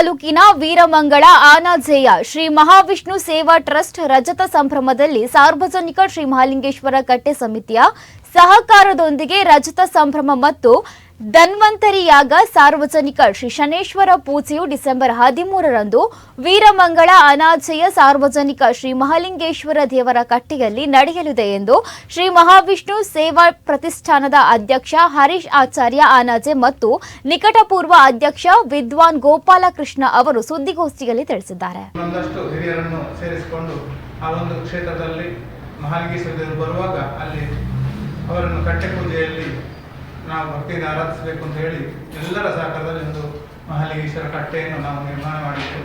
ತಾಲೂಕಿನ ವೀರಮಂಗಳ ಆನಾಜೇಯ ಶ್ರೀ ಮಹಾವಿಷ್ಣು ಸೇವಾ ಟ್ರಸ್ಟ್ ರಜತ ಸಂಭ್ರಮದಲ್ಲಿ ಸಾರ್ವಜನಿಕ ಶ್ರೀ ಮಹಾಲಿಂಗೇಶ್ವರ ಕಟ್ಟೆ ಸಮಿತಿಯ ಸಹಕಾರದೊಂದಿಗೆ ರಜತ ಸಂಭ್ರಮ ಮತ್ತು ಧನ್ವಂತರಿಯಾಗ ಸಾರ್ವಜನಿಕ ಶ್ರೀ ಶನೇಶ್ವರ ಪೂಜೆಯು ಡಿಸೆಂಬರ್ ಹದಿಮೂರರಂದು ವೀರಮಂಗಳ ಅನಾಜೆಯ ಸಾರ್ವಜನಿಕ ಶ್ರೀ ಮಹಾಲಿಂಗೇಶ್ವರ ದೇವರ ಕಟ್ಟೆಯಲ್ಲಿ ನಡೆಯಲಿದೆ ಎಂದು ಶ್ರೀ ಮಹಾವಿಷ್ಣು ಸೇವಾ ಪ್ರತಿಷ್ಠಾನದ ಅಧ್ಯಕ್ಷ ಹರೀಶ್ ಆಚಾರ್ಯ ಅನಾಜೆ ಮತ್ತು ನಿಕಟಪೂರ್ವ ಅಧ್ಯಕ್ಷ ವಿದ್ವಾನ್ ಗೋಪಾಲಕೃಷ್ಣ ಅವರು ಸುದ್ದಿಗೋಷ್ಠಿಯಲ್ಲಿ ತಿಳಿಸಿದ್ದಾರೆ. ಮಹಾಲಿಂಗೇಶ್ವರ ಬರುವಾಗ ಅಲ್ಲಿ ಅವರನ್ನು ಕಟ್ಟೆ ಪೂಜೆಯಲ್ಲಿ ನಾವು ಭಕ್ತಿಯಿಂದ ಆರಾಧಿಸಬೇಕು ಅಂತ ಹೇಳಿ ಎಲ್ಲರ ಸಹಕಾರದಲ್ಲಿ ಒಂದು ಮಹಾಲಿಂಗೇಶ್ವರ ಕಟ್ಟೆಯನ್ನು ನಾವು ನಿರ್ಮಾಣ ಮಾಡಿದ್ದು.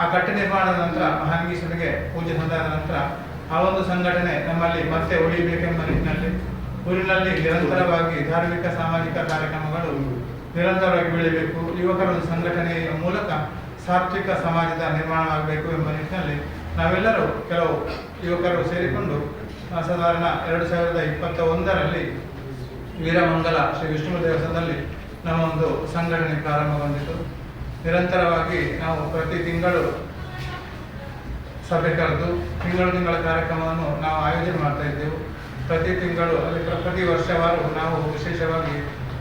ಆ ಕಟ್ಟೆ ನಿರ್ಮಾಣದ ನಂತರ ಮಹಾಲಿಂಗೇಶ್ವರಿಗೆ ಪೂಜೆ ಸಂದಾದ ನಂತರ ಆ ಒಂದು ಸಂಘಟನೆ ನಮ್ಮಲ್ಲಿ ಮತ್ತೆ ಉಳಿಯಬೇಕೆಂಬ ನಿಟ್ಟಿನಲ್ಲಿ, ಊರಿನಲ್ಲಿ ನಿರಂತರವಾಗಿ ಧಾರ್ಮಿಕ, ಸಾಮಾಜಿಕ ಕಾರ್ಯಕ್ರಮಗಳು ನಿರಂತರವಾಗಿ ಬೆಳೀಬೇಕು ಯುವಕರ ಒಂದು ಸಂಘಟನೆಯ ಮೂಲಕ ಸಾತ್ವಿಕ ಸಮಾಜದ ನಿರ್ಮಾಣವಾಗಬೇಕು ಎಂಬ ನಿಟ್ಟಿನಲ್ಲಿ ನಾವೆಲ್ಲರೂ ಕೆಲವು ಯುವಕರು ಸೇರಿಕೊಂಡು ಸಾಧಾರಣ ಎರಡು ಸಾವಿರದ ಇಪ್ಪತ್ತ ಒಂದರಲ್ಲಿ ವೀರಮಂಗಲ ಶ್ರೀ ವಿಷ್ಣು ದೇವಸ್ಥಾನದಲ್ಲಿ ನಮ್ಮ ಒಂದು ಸಂಘಟನೆ ಪ್ರಾರಂಭಗೊಂಡಿತು ನಿರಂತರವಾಗಿ ನಾವು ಪ್ರತಿ ತಿಂಗಳು ಸಭೆ ಕರೆದು ತಿಂಗಳು ತಿಂಗಳ ಕಾರ್ಯಕ್ರಮವನ್ನು ನಾವು ಆಯೋಜನೆ ಮಾಡ್ತಾ ಇದ್ದೆವು. ಪ್ರತಿ ತಿಂಗಳು ಅಲ್ಲಿ ಪ್ರ- ಪ್ರತಿ ವರ್ಷವಾರು ನಾವು ವಿಶೇಷವಾಗಿ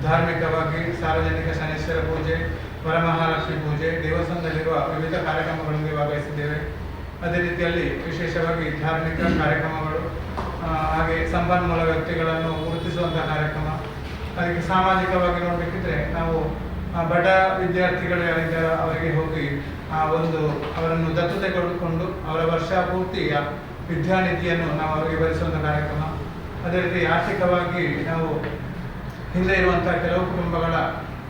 ಧಾರ್ಮಿಕವಾಗಿ ಸಾರ್ವಜನಿಕ ಶನೇಶ್ವರ ಪೂಜೆ, ವರಮಹಾಲಕ್ಷ್ಮಿ ಪೂಜೆ, ದೇವಸ್ಥಾನದಲ್ಲಿರುವ ವಿವಿಧ ಕಾರ್ಯಕ್ರಮಗಳಲ್ಲಿ ಭಾಗವಹಿಸಿದ್ದೇವೆ ಅದೇ ರೀತಿಯಲ್ಲಿ ವಿಶೇಷವಾಗಿ ಧಾರ್ಮಿಕ ಕಾರ್ಯಕ್ರಮಗಳು ಹಾಗೆ ಸಂಪನ್ಮೂಲ ವ್ಯಕ್ತಿಗಳನ್ನು ಗುರುತಿಸುವಂತಹ ಕಾರ್ಯಕ್ರಮ. ಅದಕ್ಕೆ ಸಾಮಾಜಿಕವಾಗಿ ನೋಡಬೇಕಿದ್ರೆ ನಾವು ಬಡ ವಿದ್ಯಾರ್ಥಿಗಳು ಯಾರಿದ್ದಾರೆ ಅವರಿಗೆ ಹೋಗಿ, ಆ, ಒಂದು ಅವರನ್ನು ದತ್ತು ತೆಗೆದುಕೊಂಡು ಅವರ ವರ್ಷ ಪೂರ್ತಿಯ ವಿದ್ಯಾನಿಧಿಯನ್ನು ನಾವು ಅವರಿಗೆ ಭರಿಸುವಂಥ ಕಾರ್ಯಕ್ರಮ. ಅದೇ ರೀತಿ ಆರ್ಥಿಕವಾಗಿ ನಾವು ಹಿಂದೆ ಇರುವಂಥ ಕೆಲವು ಕುಟುಂಬಗಳ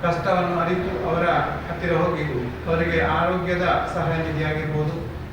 ಕಷ್ಟವನ್ನು ಅರಿತು ಅವರ ಹತ್ತಿರ ಹೋಗಿ ಅವರಿಗೆ ಆರೋಗ್ಯದ ಸಹಾಯ ನಿಧಿಯಾಗಿರ್ಬೋದು.